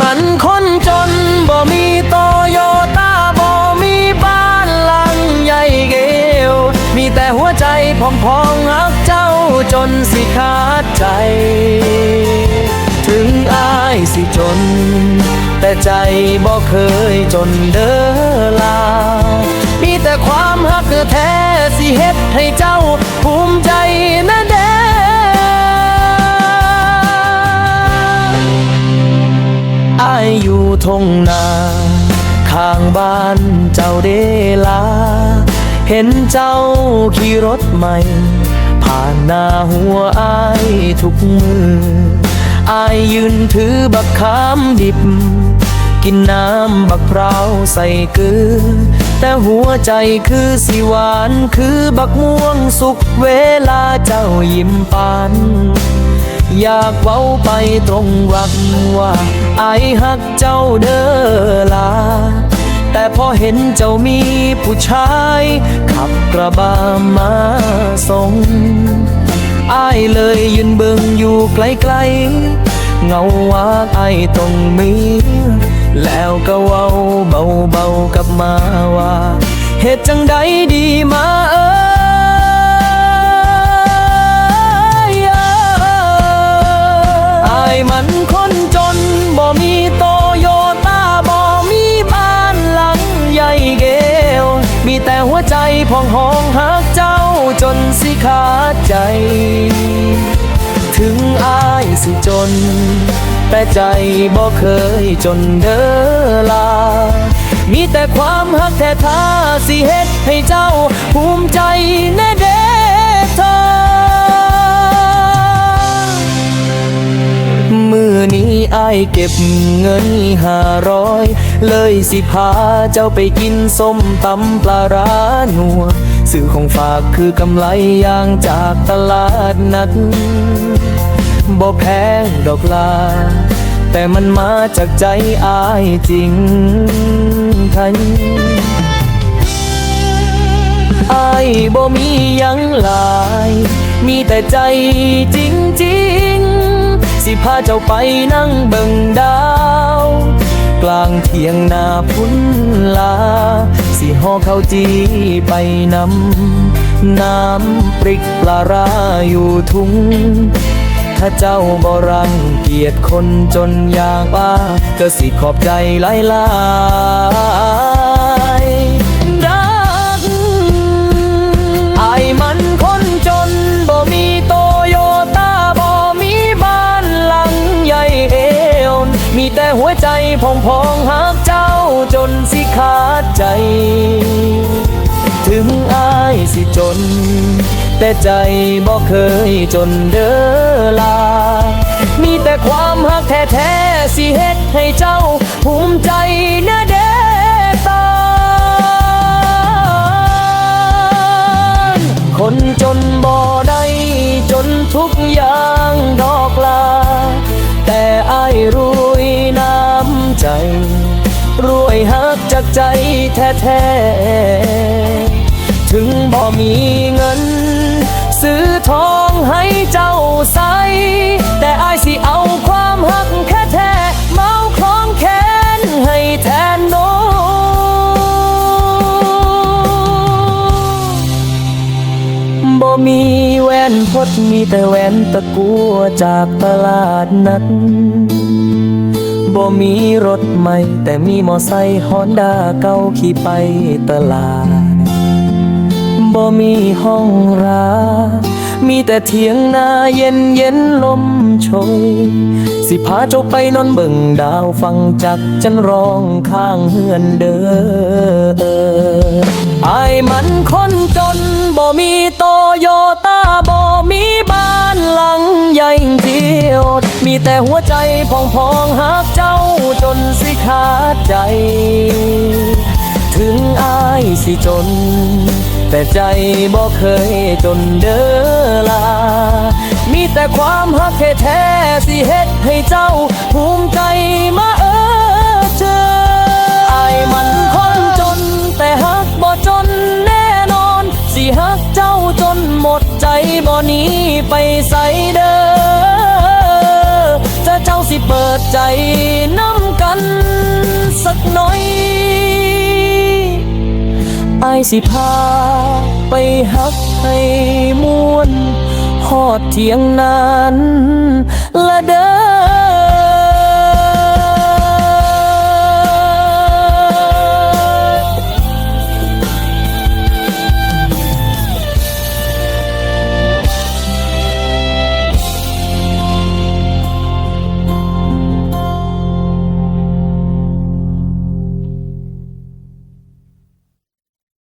มันคนจนบ่มีโตโยต้าบ่มีบ้านหลังใหญ่เกวมีแต่หัวใจพองพองๆรักเจ้าจนสิขาดใจ ถึงอายสิจน แต่ใจบ่เคยจนเด้อลา มีแต่ความฮักแท้สิเฮ็ดให้เจ้าภูมิใจ อายอยู่ทงนาข้างบ้านเจ้าเดลา เห็นเจ้าขี่รถใหม่ ผ่านหน้าหัวอายทุกมืออายยืนถือบักขามดิบ กินน้ำบักพร้าวใส่เกลือ แต่หัวใจคือสิหวานคือบักม่วงสุกเวลาเจ้ายิ้มปาน อยากเว้าไปตรงวักว่าไอายฮักเจ้าเด้อลา แต่พอเห็นเจ้ามีผู้ชาย ขับกระบะมาส่งไอเลยยืนเบิงอยู่ไกลๆเงาว่าไอต้องมีแล้วก็เว้าเบาๆกับมาว่าเหตุจังใดดีมา พองห้องหักเจ้าจนสิขาดใจ ถึงอายสิจน แต่ใจบ่เคยจนเด้อลา มีแต่ความหักแท้ท่าสิเฮ็ดให้เจ้าภูมิใจแน่เด้อเธอมือนี้อายเก็บเงินห้าร้อย เลยสิพาเจ้าไปกินส้มตำปลาร้านัวซื้อของฝากคือกำไรยางจากตลาดนัดบ่แพงดอกลา แต่มันมาจากใจอายจริงทันอายบ่มียังหลาย มีแต่ใจจริงๆ สิพาเจ้าไปนั่งเบิ่งดา ทียงนาพุ่นลา สิห่อข้าวจีไปนำน้ำปริกปลาร้าอยู่ทุงถ้าเจ้าบรังเกียจคนจนอย่างป้าก็สิขอบใจหลายลาย พองพองหักเจ้าจนสิขาดใจ ถึงอายสิจน แต่ใจบ่เคยจนเด้อลา มีแต่ความหักแท้ๆสิเฮ็ดให้เจ้าภูมิใจนะเด้ตานคนจนบ่ได้จนทุกย แท้ๆ ถึงบ่มีเงิน ซื้อทองให้เจ้าใส แต่อายสิเอาความหักแค่แท้เมาคล้องแขนให้แทนโนบ่มีแหวนพดมีแต่แหวนตะกัวจากตลาดนัด บ่มีรถใหม่ แต่มีมอไซค์ฮอนด้าเก่าขี่ไปตลาดบ่มีห้องรามีแต่เถียงนาเย็นเย็นลมโชย สิพาเจ้าไปนอนเบิ่งดาวฟังจักจันร้องข้างเฮือนเด้อไอ้ายมันคนจนบ่มี ขาดใจ ถึงอายสิจน แต่ใจบ่เคยจนเด้อลา มีแต่ความฮักแท้ๆสิเฮ็ดให้เจ้าภูมิใจมาเออเจออายมันคนจน แต่ฮักบ่จนแน่นอน สิฮักเจ้าจนหมดใจบ่หนีไปใส่เด้อจะเจ้าสิเปิดใจน้ำกัน สักน้อยไอสิพาไปฮักให้มวนหอดเทียงนั้นและเด